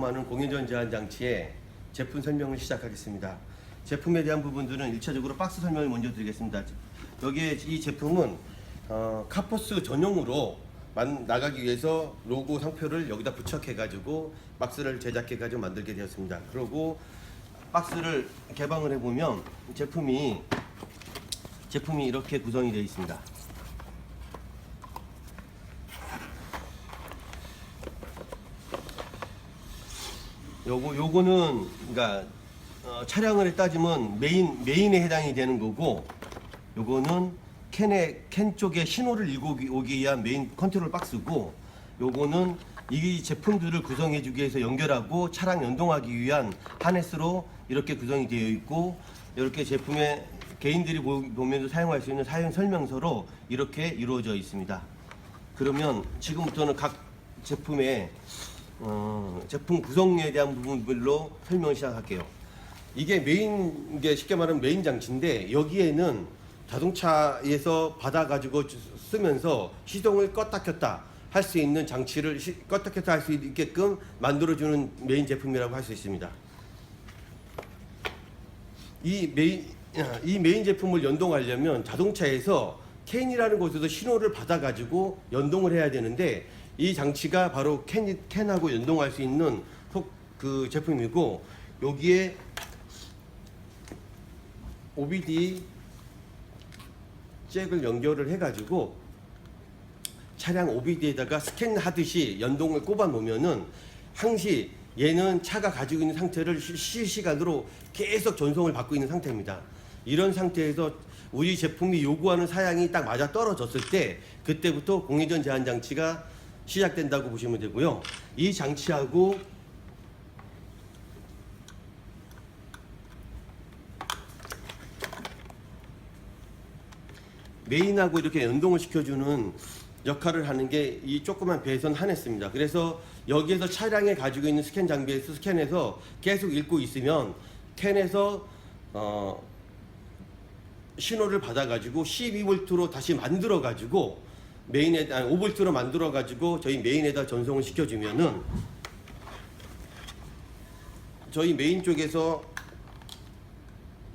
납품하는 공인전 제한 장치의 제품 설명을 시작하겠습니다. 제품에 대한 부분들은 1차적으로 박스 설명을 먼저 드리겠습니다. 여기에 이 제품은 어, 카포스 전용으로 만, 나가기 위해서 로고 상표를 여기다 부착해 가지고 박스를 제작해 가지고 만들게 되었습니다. 그리고 박스를 개방을 해보면 제품이 제품이 이렇게 구성이 되어 있습니다. 요거 요거는 그러니까 어, 차량을 따지면 메인 메인에 해당이 되는 거고 요거는 캔에 캔 쪽에 신호를 읽고 오기- 위한 메인 컨트롤 박스고 요거는 이 제품들을 구성해 주기 위해서 연결하고 차량 연동하기 위한 하네스로 이렇게 구성이 되어 있고 이렇게 제품에 개인들이 보- 보면서 사용할 수 있는 사용 설명서로 이렇게 이루어져 있습니다. 그러면 지금부터는 각 제품의 어, 제품 구성에 대한 부분별로 설명을 시작할게요. 이게 메인 이게 쉽게 말하면 메인 장치인데 여기에는 자동차에서 받아가지고 쓰면서 시동을 껐다 켰다 할 수 있는 장치를 시- 껐다 켰다 할 수 있게끔 만들어주는 메인 제품이라고 할 수 있습니다. 이 메인 이 메인 제품을 연동하려면 자동차에서 캔이라는 곳에서 신호를 받아가지고 연동을 해야 되는데 이 장치가 바로 캔 캔하고 연동할 수 있는 속- 그 제품이고 여기에 OBD 잭을 연결을 해가지고 차량 OBD에다가 스캔하듯이 연동을 꼽아 놓으면은 항시 얘는 차가 가지고 있는 상태를 시- 실시간으로 계속 전송을 받고 있는 상태입니다. 이런 상태에서 우리 제품이 요구하는 사양이 딱 맞아 떨어졌을 때 그때부터 공회전 제한 장치가 시작된다고 보시면 되고요. 이 장치하고 메인하고 이렇게 연동을 시켜주는 역할을 하는 게 이 조그만 배선 하네스입니다. 그래서 여기에서 차량에 가지고 있는 스캔 장비에서 스캔해서 계속 읽고 있으면 캔에서 어, 신호를 받아가지고 12V로 다시 만들어가지고 메인에 아니 5V로 만들어 가지고 저희 메인에다 전송을 시켜 주면은 저희 메인 쪽에서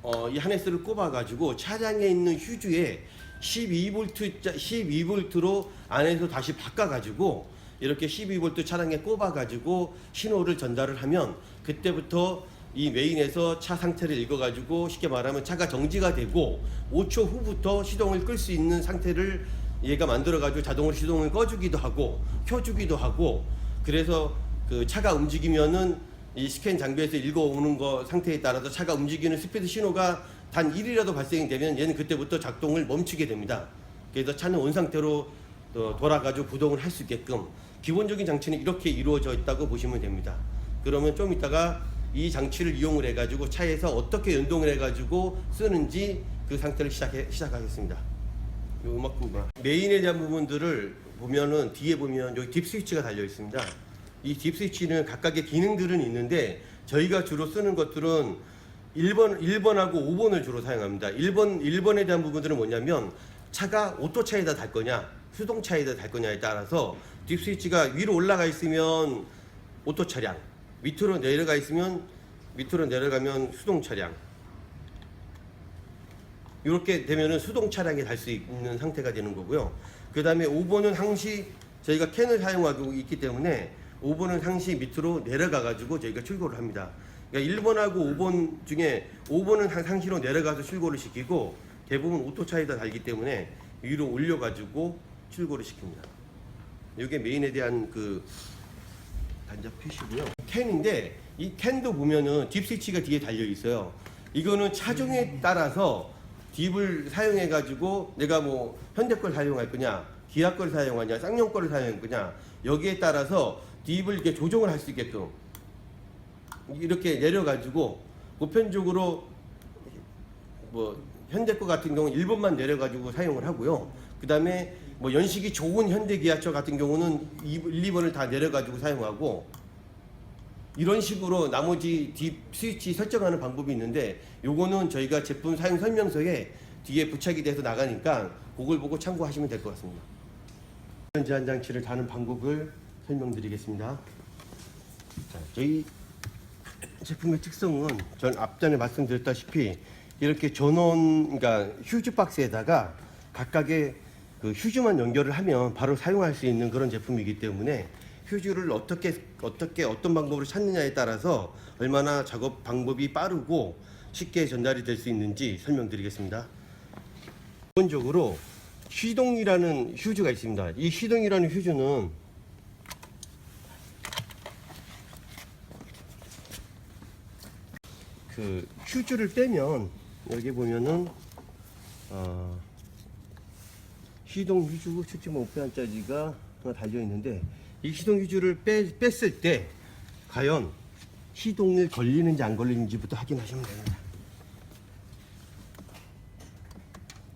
어, 이 하네스를 꼽아 가지고 차량에 있는 휴즈에 12V, 12V로 안에서 다시 바꿔 가지고 이렇게 12V 차량에 꼽아 가지고 신호를 전달을 하면 그때부터 이 메인에서 차 상태를 읽어 가지고 쉽게 말하면 차가 정지가 되고 5초 후부터 시동을 끌 수 있는 상태를 얘가 만들어가지고 자동으로 시동을 꺼주기도 하고 켜주기도 하고 그래서 그 차가 움직이면은 이 스캔 장비에서 읽어오는 거 상태에 따라서 차가 움직이는 스피드 신호가 단 1이라도 발생이 되면 얘는 그때부터 작동을 멈추게 됩니다. 그래서 차는 원 상태로 어, 돌아가지고 구동을 할 수 있게끔 기본적인 장치는 이렇게 이루어져 있다고 보시면 됩니다. 그러면 좀 이따가 이 장치를 이용을 해가지고 차에서 어떻게 연동을 해가지고 쓰는지 그 상태를 시작해, 시작하겠습니다. 요 음악 부분 메인에 대한 부분들을 보면은 뒤에 보면 여기 딥 스위치가 달려 있습니다. 이 딥 스위치는 각각의 기능들은 있는데 저희가 주로 쓰는 것들은 1번 1번하고 5번을 주로 사용합니다. 1번 1번에 대한 부분들은 뭐냐면 차가 오토차에다 달 거냐 수동차에다 달 거냐에 따라서 딥 스위치가 위로 올라가 있으면 오토 차량, 밑으로 내려가 있으면 밑으로 내려가면 수동 차량. 이렇게 되면은 수동 차량에 달 수 있는 상태가 되는 거고요. 그 다음에 5번은 항시 저희가 캔을 사용하고 있기 때문에 5번은 항시 밑으로 내려가 가지고 저희가 출고를 합니다. 그러니까 1번하고 5번 중에 5번은 항- 항시로 내려가서 출고를 시키고 대부분 오토차에다 달기 때문에 위로 올려 가지고 출고를 시킵니다. 이게 메인에 대한 그 단자 표시고요. 캔인데 이 캔도 보면은 딥 스위치가 뒤에 달려 있어요. 이거는 차종에 따라서 딥을 사용해 가지고 내가 뭐 현대 걸 사용할 거냐, 기아 걸 사용하냐, 쌍용 거를 사용할 거냐 여기에 따라서 딥을 이렇게 조정을 할 수 있게끔 이렇게 내려 가지고 보편적으로 뭐 현대 거 같은 경우는 1번만 내려 가지고 사용을 하고요. 그 다음에 뭐 연식이 좋은 현대 기아차 같은 경우는 1, 2번을 다 내려 가지고 사용하고 이런 식으로 나머지 딥 스위치 설정하는 방법이 있는데 요거는 저희가 제품 사용 설명서에 뒤에 부착이 돼서 나가니까 그걸 보고 참고하시면 될 것 같습니다. 제한 장치를 다는 방법을 설명드리겠습니다. 자, 저희 제품의 특성은 전 앞전에 말씀드렸다시피 이렇게 전원 그러니까 휴즈 박스에다가 각각의 그 휴즈만 연결을 하면 바로 사용할 수 있는 그런 제품이기 때문에 휴즈를 어떻게 어떻게 어떤 방법으로 찾느냐에 따라서 얼마나 작업 방법이 빠르고 쉽게 전달이 될 수 있는지 설명드리겠습니다. 기본적으로 휘동이라는 휴즈가 있습니다. 이 휘동이라는 휴즈는 그 휴즈를 빼면 여기 보면은 어, 시동 휴즈 측정 5페안짜리가 하나 달려 있는데 이 시동 휴즈를 빼, 뺐을 때 과연 시동이 걸리는지 안 걸리는지부터 확인하시면 됩니다.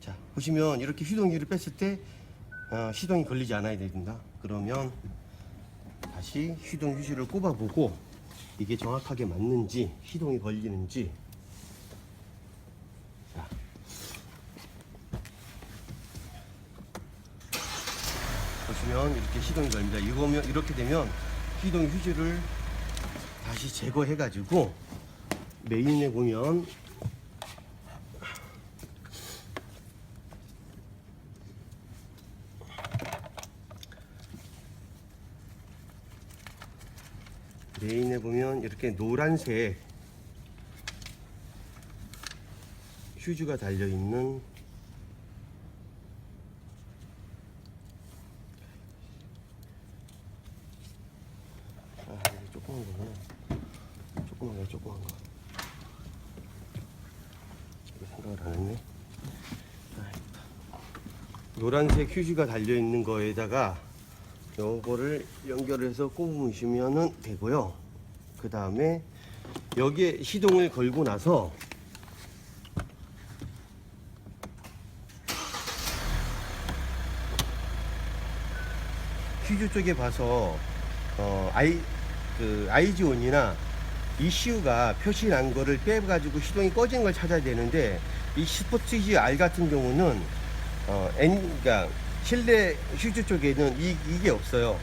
자 보시면 이렇게 시동 휴즈를 뺐을 때 어, 시동이 걸리지 않아야 됩니다. 그러면 다시 시동 휴즈를 꼽아보고 이게 정확하게 맞는지 시동이 걸리는지 보시면 이렇게 시동이 걸립니다. 이거면 이렇게 되면 시동 휴지를 다시 제거해 가지고 메인에 보면 메인에 보면 이렇게 노란색 휴즈가 달려 있는 아 이거 조그만 거구나 조그만 거 조그만 거 이거 생각을 안 했네 아이고. 노란색 휴지가 달려 있는 거에다가 요거를 연결해서 꼽으시면은 되고요. 그 다음에 여기에 시동을 걸고 나서 퀴즈 쪽에 봐서 어, 아이 그 아이지온이나 이슈가 표시난 거를 빼가지고 시동이 꺼진 걸 찾아야 되는데 이 스포티지 R 같은 경우는 어, 엔, 그러니까 실내 휴즈 쪽에는 이, 이게 없어요.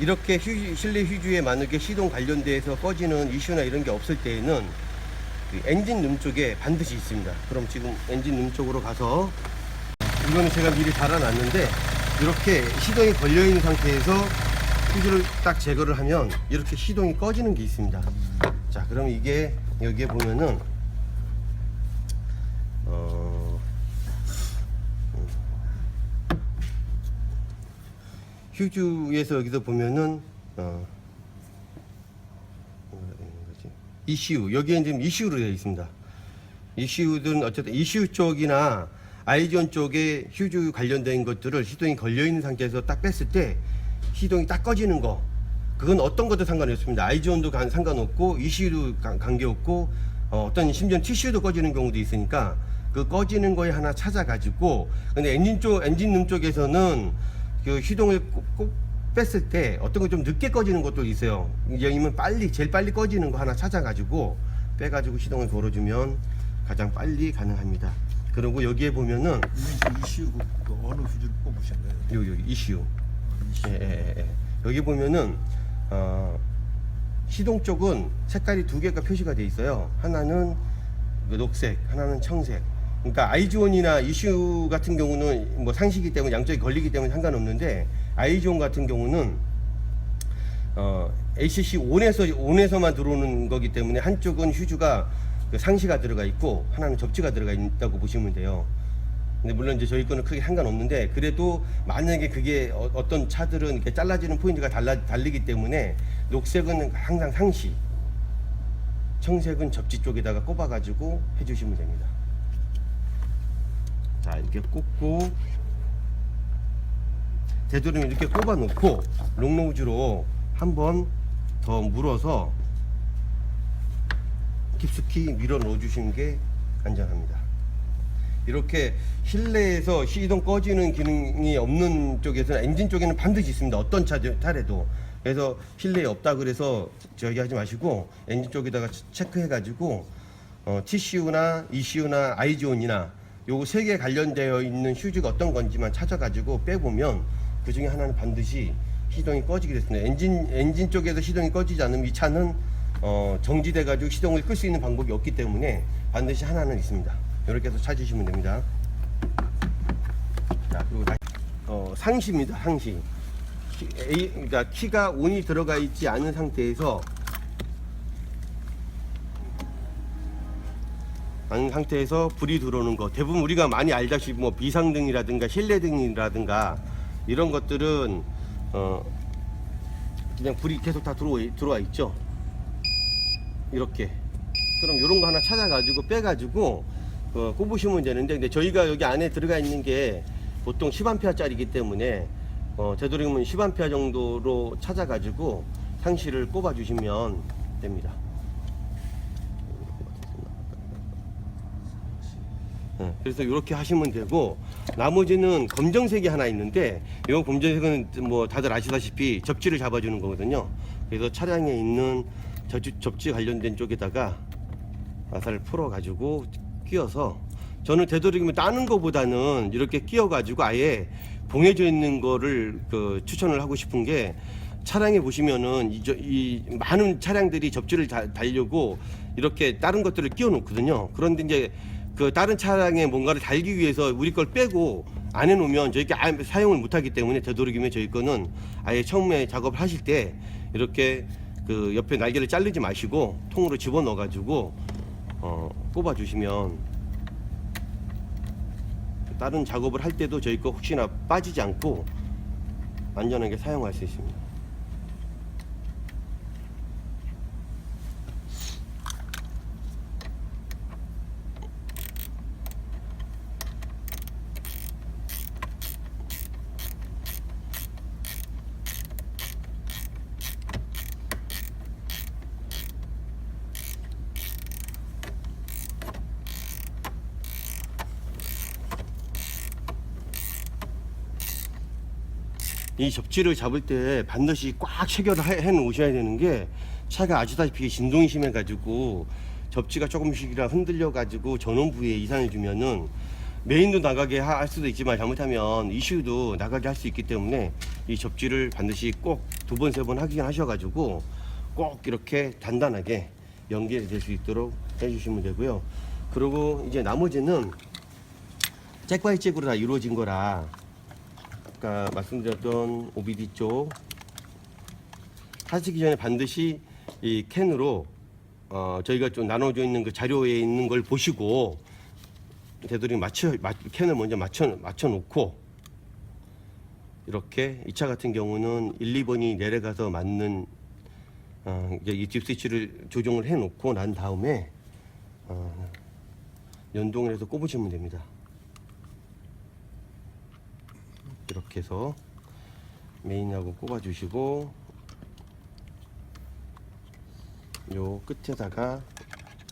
이렇게 휴, 실내 휴즈에 만약에 시동 관련돼서 꺼지는 이슈나 이런 게 없을 때에는 그 엔진 룸 쪽에 반드시 있습니다. 그럼 지금 엔진 룸 쪽으로 가서 이거는 제가 미리 달아놨는데 이렇게 시동이 걸려 있는 상태에서 휴지를 딱 제거를 하면 이렇게 시동이 꺼지는 게 있습니다. 자, 그럼 이게 여기에 보면은 어, 휴즈에서 여기서 보면은 어? 이슈 여기에 지금 이슈로 되어 있습니다. 이슈든 어쨌든 이슈 쪽이나 아이존 쪽에 휴즈 관련된 것들을 시동이 걸려 있는 상태에서 딱 뺐을 때 시동이 딱 꺼지는 거 그건 어떤 것도 상관이 없습니다. 아이존도 간- 상관없고 이슈도 관- 관계없고 어, 어떤 심지어 티슈도 꺼지는 경우도 있으니까 그 꺼지는 거에 하나 찾아가지고 근데 엔진 쪽 엔진 룸 쪽에서는 그 시동을 꼭, 꼭 뺐을 때 어떤 거좀 늦게 꺼지는 것도 있어요. 여기면 빨리 제일 빨리 꺼지는 거 하나 찾아가지고 빼가지고 시동을 걸어주면 가장 빨리 가능합니다. 그리고 여기에 보면은 이슈 그, 그 어느 휴지를 뽑으신 거예요? 여기 여기 이슈 이슈. 예, 예, 예, 예. 여기 보면은 어, 시동 쪽은 색깔이 두 개가 표시가 돼 있어요. 하나는 그 녹색, 하나는 청색. 그러니까 아이즈온이나 이슈 같은 경우는 뭐 상시기 때문에 양쪽이 걸리기 때문에 상관없는데 아이즈온 같은 경우는 어, ACC 온에서 온에서만 들어오는 거기 때문에 한쪽은 휴즈가 그 상시가 들어가 있고 하나는 접지가 들어가 있다고 보시면 돼요. 근데 물론 이제 저희 거는 크게 상관없는데 그래도 만약에 그게 어, 떤 차들은 이렇게 잘라지는 포인트가 달라, 다르기 때문에 녹색은 항상 상시, 청색은 접지 쪽에다가 꼽아가지고 해주시면 됩니다. 자 이렇게 꼽고 되도록이면 이렇게 꼽아 놓고 롱노즈로 한 번 더 물어서 깊숙이 밀어 넣어 주시는 게 안전합니다. 이렇게 실내에서 시동 꺼지는 기능이 없는 쪽에서는 엔진 쪽에는 반드시 있습니다. 어떤 차, 차례도. 그래서 실내에 없다 그래서 저기 하지 마시고 엔진 쪽에다가 체크해 가지고 어, TCU나 ECU나 아이존이나 요거 세개 관련되어 있는 휴즈가 어떤 건지만 찾아가지고 빼보면 그 중에 하나는 반드시 시동이 꺼지게 됐습니다. 엔진 엔진 쪽에서 시동이 꺼지지 않으면 이 차는 어, 정지돼 가지고 시동을 끌 수 있는 방법이 없기 때문에 반드시 하나는 있습니다. 이렇게 해서 찾으시면 됩니다. 자 그리고 다시 어, 상시입니다. 상시. 키, A, 그러니까 키가 온이 들어가 있지 않은 상태에서 상태에서 불이 들어오는 거. 대부분 우리가 많이 알다시피 뭐 비상등이라든가 실내등이라든가 이런 것들은 어 그냥 불이 계속 다 들어와, 들어와 있죠? 이렇게. 그럼 이런 거 하나 찾아가지고 빼가지고 어, 꼽으시면 되는데 근데 저희가 여기 안에 들어가 있는 게 보통 10A 짜리기 때문에 어, 되도록이면 10A 정도로 찾아가지고 상시를 꼽아 주시면 됩니다 예, 그래서 이렇게 하시면 되고 나머지는 검정색이 하나 있는데 이 검정색은 뭐 다들 아시다시피 접지를 잡아주는 거거든요. 그래서 차량에 있는 접지, 접지 관련된 쪽에다가 마사를 풀어 가지고 끼워서 저는 되도록이면 따는 것보다는 이렇게 끼워 가지고 아예 봉해져 있는 거를 그 추천을 하고 싶은 게 차량에 보시면은 이, 저- 이 많은 차량들이 접지를 다, 달려고 이렇게 다른 것들을 끼워 놓거든요. 그런데 이제 그 다른 차량에 뭔가를 달기 위해서 우리 걸 빼고 안 해놓으면 아예 사용을 못하기 때문에 되도록이면 저희 거는 아예 처음에 작업을 하실 때 이렇게 그 옆에 날개를 자르지 마시고 통으로 집어 넣어 가지고 어, 꼽아 주시면 다른 작업을 할 때도 저희 거 혹시나 빠지지 않고 안전하게 사용할 수 있습니다. 이 접지를 잡을 때 반드시 꽉 체결을 해, 해 놓으셔야 되는 게 차가 아시다시피 진동이 심해 가지고 접지가 조금씩이라 흔들려 가지고 전원 부위에 이상을 주면은 메인도 나가게 하- 할 수도 있지만 잘못하면 이슈도 나가게 할 수 있기 때문에 이 접지를 반드시 꼭 두 번 세 번 확인하셔 가지고 꼭 이렇게 단단하게 연결이 될 수 있도록 해주시면 되고요. 그리고 이제 나머지는 잭바이 잭으로 다 이루어진 거라 아까 말씀드렸던 OBD 쪽 하시기 전에 반드시 이 캔으로 어, 저희가 좀 나눠져 있는 그 자료에 있는 걸 보시고 되도록 맞춰 맞, 캔을 먼저 맞춰 맞춰 놓고 이렇게 이 차 같은 경우는 1, 2번이 내려가서 맞는 어, 이 딥스위치를 조정을 해 놓고 난 다음에 어, 연동을 해서 꼽으시면 됩니다. 이렇게 해서 메인하고 꼽아주시고 요 끝에다가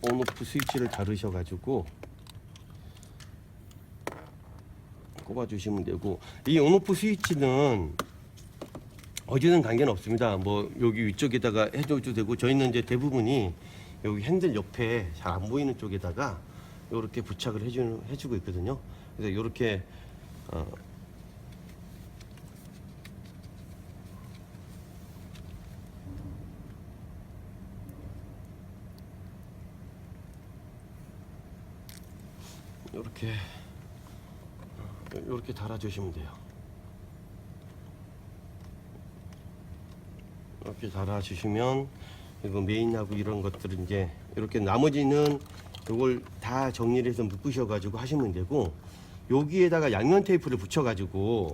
온오프 스위치를 다루셔 가지고 꼽아주시면 되고 이 온오프 스위치는 어디든 관계는 없습니다. 뭐 여기 위쪽에다가 해줘도 되고 저희는 이제 대부분이 여기 핸들 옆에 잘 안 보이는 쪽에다가 이렇게 부착을 해주, 해주고 있거든요. 그래서 이렇게 어, 이렇게 이렇게 달아주시면 돼요. 이렇게 달아주시면 이거 메인하고 이런 것들은 이제 이렇게 나머지는 이걸 다 정리를 해서 묶으셔가지고 하시면 되고 여기에다가 양면 테이프를 붙여가지고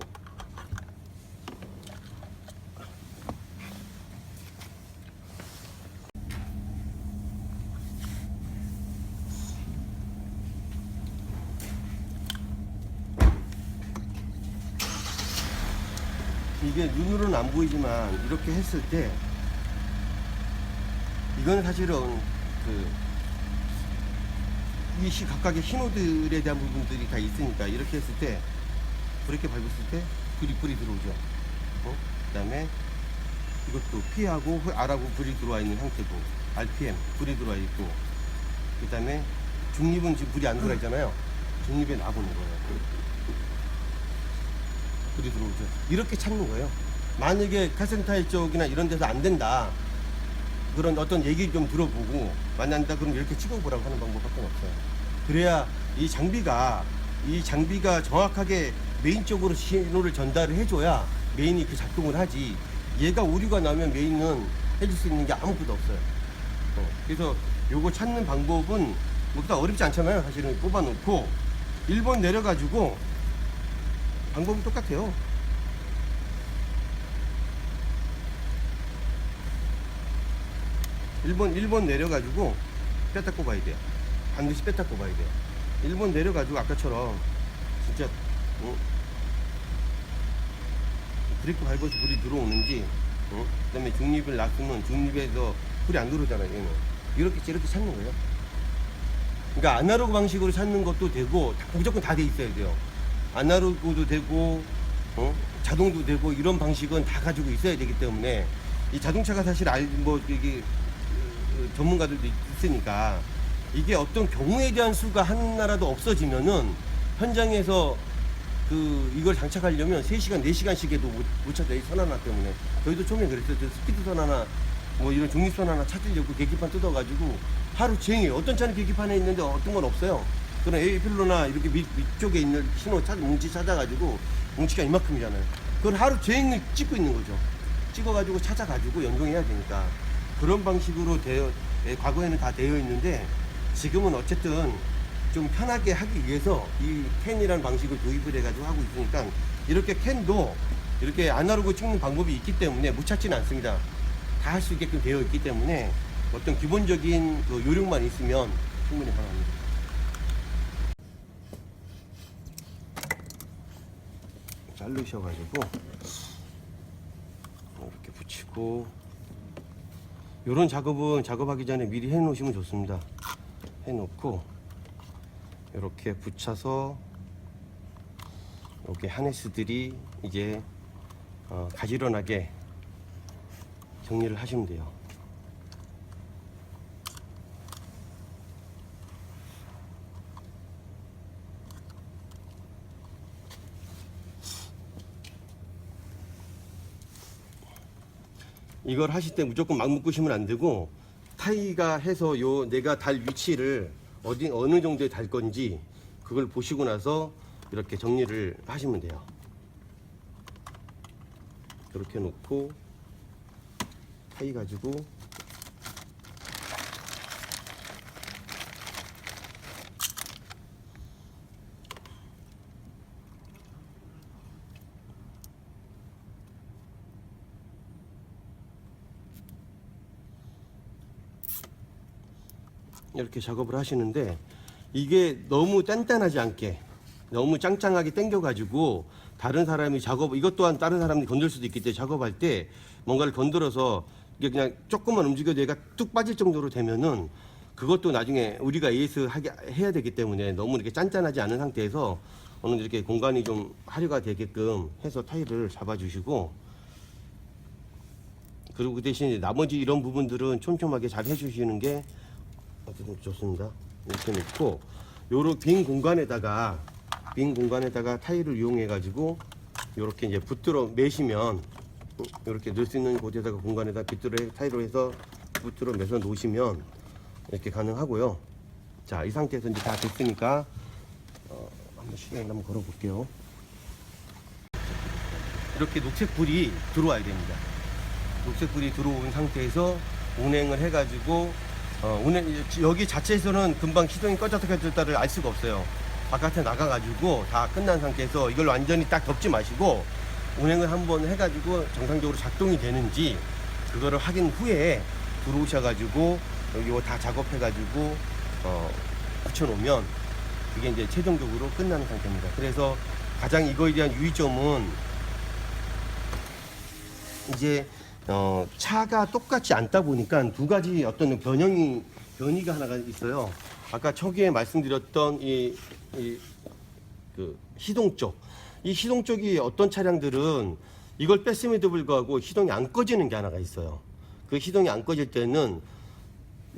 이게 눈으로는 안 보이지만 이렇게 했을 때 이건 사실은 그이시 각각의 신호들에 대한 부분들이 다 있으니까 이렇게 했을 때 브레이크 밟았을 때 불이 불이 들어오죠. 어? 그다음에 이것도 P하고 R하고 불이 들어와 있는 상태고 RPM 불이 들어와 있고 그다음에 중립은 지금 불이 안 들어와 있잖아요. 중립에 놔보는 거예요. 불이 들어오죠. 이렇게 찾는 거예요. 만약에 카센터일 쪽이나 이런 데서 안 된다. 그런 어떤 얘기 좀 들어보고 만난다 그럼 이렇게 찍어보라고 하는 방법밖에 없어요. 그래야 이 장비가 이 장비가 정확하게 메인 쪽으로 신호를 전달을 해줘야 메인이 그 작동을 하지. 얘가 오류가 나면 메인은 해줄 수 있는 게 아무것도 없어요. 어, 그래서 요거 찾는 방법은 뭐다 어렵지 않잖아요. 사실은 꼽아놓고 1번 내려가지고 방법은 똑같아요. 1번 1번 내려가지고 뺐다 꼽아야 돼요. 반드시 뺐다 꼽아야 돼요. 1번 내려가지고 아까처럼 진짜 어? 브레이크 밟아서 불이 들어오는지 어? 그 다음에 중립을 놨으면 중립에서 불이 안 들어오잖아요. 얘는 이렇게 이렇게 찾는 거예요. 그러니까 아날로그 방식으로 찾는 것도 되고 다- 무조건 다 돼 있어야 돼요. 아날로그도 되고 어? 자동도 되고 이런 방식은 다 가지고 있어야 되기 때문에 이 자동차가 사실 알뭐 이게 어, 전문가들도 있으니까 이게 어떤 경우에 대한 수가 하나라도 없어지면은 현장에서 그 이걸 장착하려면 3시간, 4시간씩에도 못, 못 찾아 이선 하나 때문에 저희도 처음에 그랬어요. 저 스피드 선 하나 뭐 이런 중립선 하나 찾으려고 계기판 뜯어가지고 하루 종일 어떤 차는 계기판에 있는데 어떤 건 없어요. 그런 에이필로나 이렇게 밑, 위쪽에 있는 신호 찾, 뭉치 찾아가지고 뭉치가 이만큼이잖아요. 그걸 하루 종일 찍고 있는 거죠. 찍어가지고 찾아가지고 연동해야 되니까 그런 방식으로 되어 예, 과거에는 다 되어 있는데 지금은 어쨌든 좀 편하게 하기 위해서 이 캔이라는 방식을 도입을 해가지고 하고 있으니까 이렇게 캔도 이렇게 아날로그 찍는 방법이 있기 때문에 못 찾지는 않습니다. 다 할 수 있게끔 되어 있기 때문에 어떤 기본적인 그 요령만 있으면 충분히 가능합니다. 자르셔가지고 이렇게 붙이고 이런 작업은 작업하기 전에 미리 해 놓으시면 좋습니다. 해 놓고 이렇게 붙여서 이렇게 하네스들이 이제 어, 가지런하게 정리를 하시면 돼요. 이걸 하실 때 무조건 막 묶으시면 안 되고 타이가 해서 요 내가 달 위치를 어디 어느 정도에 달 건지 그걸 보시고 나서 이렇게 정리를 하시면 돼요. 이렇게 놓고 타이 가지고 이렇게 작업을 하시는데 이게 너무 단단하지 않게 너무 짱짱하게 당겨가지고 다른 사람이 작업 이것 또한 다른 사람이 건들 수도 있기 때문에 작업할 때 뭔가를 건드려서 이게 그냥 조금만 움직여도 얘가 뚝 빠질 정도로 되면은 그것도 나중에 우리가 AS 하게 해야 되기 때문에 너무 이렇게 짠짠하지 않은 상태에서 어느 이렇게 공간이 좀 활용가 되게끔 해서 타일을 잡아주시고 그리고 그 대신 나머지 이런 부분들은 촘촘하게 잘 해주시는 게 어쨌든 좋습니다. 이렇게 놓고 요런 빈 공간에다가 빈 공간에다가 타일을 이용해 가지고 요렇게 이제 붙들어 매시면 이렇게 넣을 수 있는 곳에다가 공간에다 빗들어 타일로 해서 붙들어 매서 놓으시면 이렇게 가능하고요. 자, 이 상태에서 이제 다 됐으니까 어, 한번 시간을 한번 걸어 볼게요. 이렇게 녹색 불이 들어와야 됩니다. 녹색 불이 들어온 상태에서 운행을 해가지고 어, 운행 여기 자체에서는 금방 시동이 꺼졌다 켜졌다를 알 수가 없어요. 바깥에 나가가지고 다 끝난 상태에서 이걸 완전히 딱 덮지 마시고 운행을 한번 해가지고 정상적으로 작동이 되는지 그거를 확인 후에 들어오셔가지고 여기 다 작업해가지고 어, 붙여놓으면 그게 이제 최종적으로 끝나는 상태입니다. 그래서 가장 이거에 대한 유의점은 이제 어, 차가 똑같지 않다 보니까 두 가지 어떤 변형이 변이가 하나가 있어요. 아까 초기에 말씀드렸던 이, 이, 그 시동 쪽. 이 시동 쪽이 어떤 차량들은 이걸 뺐음에도 불구하고 시동이 안 꺼지는 게 하나가 있어요. 그 시동이 안 꺼질 때는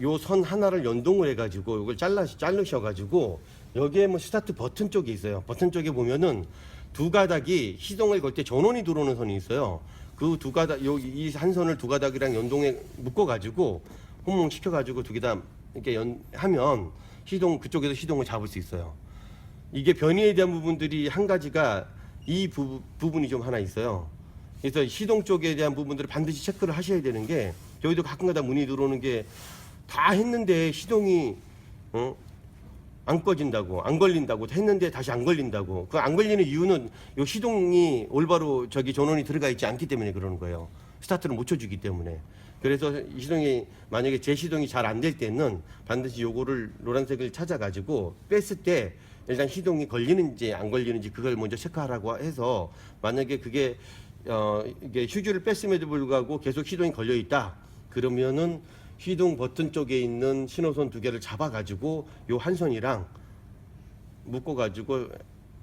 요 선 하나를 연동을 해가지고 이걸 잘라 자르셔가지고 여기에 뭐 스타트 버튼 쪽이 있어요. 버튼 쪽에 보면은 두 가닥이 시동을 걸 때 전원이 들어오는 선이 있어요. 그 두 가닥 여기 이한 선을 두 가닥이랑 연동에 묶어 가지고 혼몽 시켜 가지고 두 개 다 이렇게 연 하면 시동 그쪽에서 시동을 잡을 수 있어요. 이게 변이에 대한 부분들이 한 가지가 이 부, 부분이 좀 하나 있어요. 그래서 시동 쪽에 대한 부분들을 반드시 체크를 하셔야 되는 게 저희도 가끔가다 문의 들어오는 게 다 했는데 시동이 어? 안 꺼진다고 안 걸린다고 했는데 다시 안 걸린다고. 그 안 걸리는 이유는 요 시동이 올바로 저기 전원이 들어가 있지 않기 때문에 그러는 거예요. 스타트를 못 쳐주기 때문에. 그래서 이 시동이 만약에 제 시동이 잘 안 될 때는 반드시 요거를 노란색을 찾아가지고 뺐을 때 일단 시동이 걸리는지 안 걸리는지 그걸 먼저 체크하라고 해서 만약에 그게 어 이게 휴즈를 뺐음에도 불구하고 계속 시동이 걸려 있다. 그러면은 시동 버튼 쪽에 있는 신호선 두 개를 잡아가지고 요 한 선이랑 묶어가지고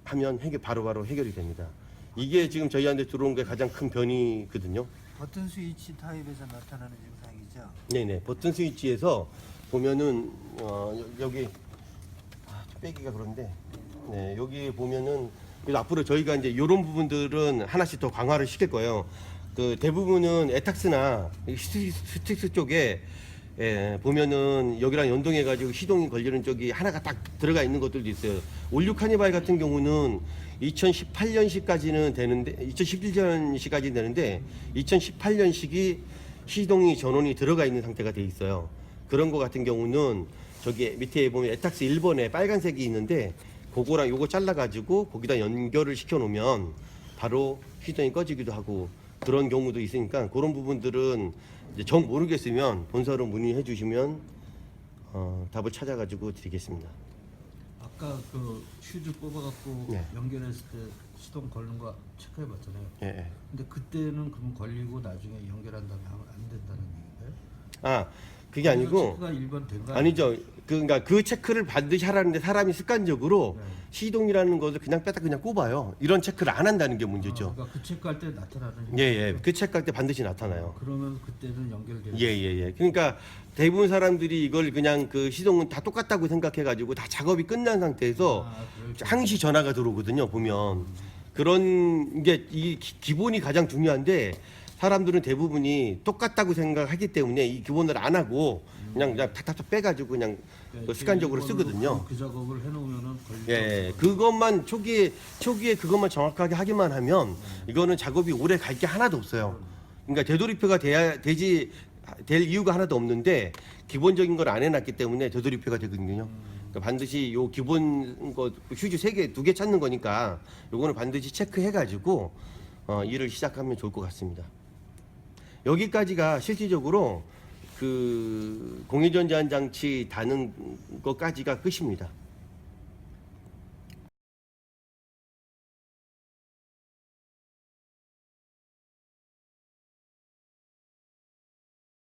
하면 해결 바로바로 해결이 됩니다. 이게 지금 저희한테 들어온 게 가장 큰 변이거든요. 버튼 스위치 타입에서 나타나는 증상이죠. 네네 버튼 스위치에서 보면은 어, 여- 여기 아, 좀 빼기가 그런데 네 여기 보면은 그래서 앞으로 저희가 이제 이런 부분들은 하나씩 더 강화를 시킬 거예요. 그 대부분은 에탁스나 스틱스 쪽에 예, 보면은 여기랑 연동해 가지고 시동이 걸리는 쪽이 하나가 딱 들어가 있는 것들도 있어요. 올류 카니발 같은 경우는 2018년식까지는 되는데 2017년식까지 되는데 2018년식이 시동이 전원이 들어가 있는 상태가 돼 있어요. 그런 거 같은 경우는 저기 밑에 보면 에탁스 1번에 빨간색이 있는데 그거랑 요거 잘라 가지고 거기다 연결을 시켜 놓으면 바로 시동이 꺼지기도 하고 그런 경우도 있으니까 그런 부분들은 이제 정 모르겠으면 본사로 문의해 주시면 어, 답을 찾아 가지고 드리겠습니다. 아까 그 휴즈 뽑아갖고 네. 연결했을 때 시동 걸는 거 체크해봤잖아요. 예, 예. 근데 그때는 그럼 걸리고 나중에 연결한 다음에 하면 안 된다는 얘기인가요? 아 그게 아니고 체크가 일반 된거 아니죠. 그, 그러니까 그 체크를 반드시 하라는데 사람이 습관적으로 네. 시동이라는 것을 그냥 뺐다 그냥 꼽아요. 이런 체크를 안 한다는 게 문제죠. 아, 그러니까 그 체크할 때 나타나는 예, 예. 그 체크할 때 반드시 나타나요. 그러면 그때는 연결되는 예, 예, 예. 그러니까 대부분 사람들이 이걸 그냥 그 시동은 다 똑같다고 생각해가지고 다 작업이 끝난 상태에서 아, 항시 전화가 들어오거든요. 보면 그런 게 이 기본이 가장 중요한데 사람들은 대부분이 똑같다고 생각하기 때문에 이 기본을 안 하고 그냥 그냥 탁탁탁 빼가지고 그냥 그러니까 그 습관적으로 쓰거든요. 그 작업을 해놓으면은 걸리죠. 예, 그것만 초기에 초기에 그것만 정확하게 하기만 하면 이거는 작업이 오래 갈 게 하나도 없어요. 그러니까 되돌이표가 돼야 되지 될 이유가 하나도 없는데 기본적인 걸 안 해놨기 때문에 되돌이표가 되거든요. 그러니까 반드시 요 기본 거 휴지 세 개, 두 개 찾는 거니까 요거는 반드시 체크해가지고 어, 일을 시작하면 좋을 것 같습니다. 여기까지가 실질적으로 그 공회전제한 장치 다는 것까지가 끝입니다.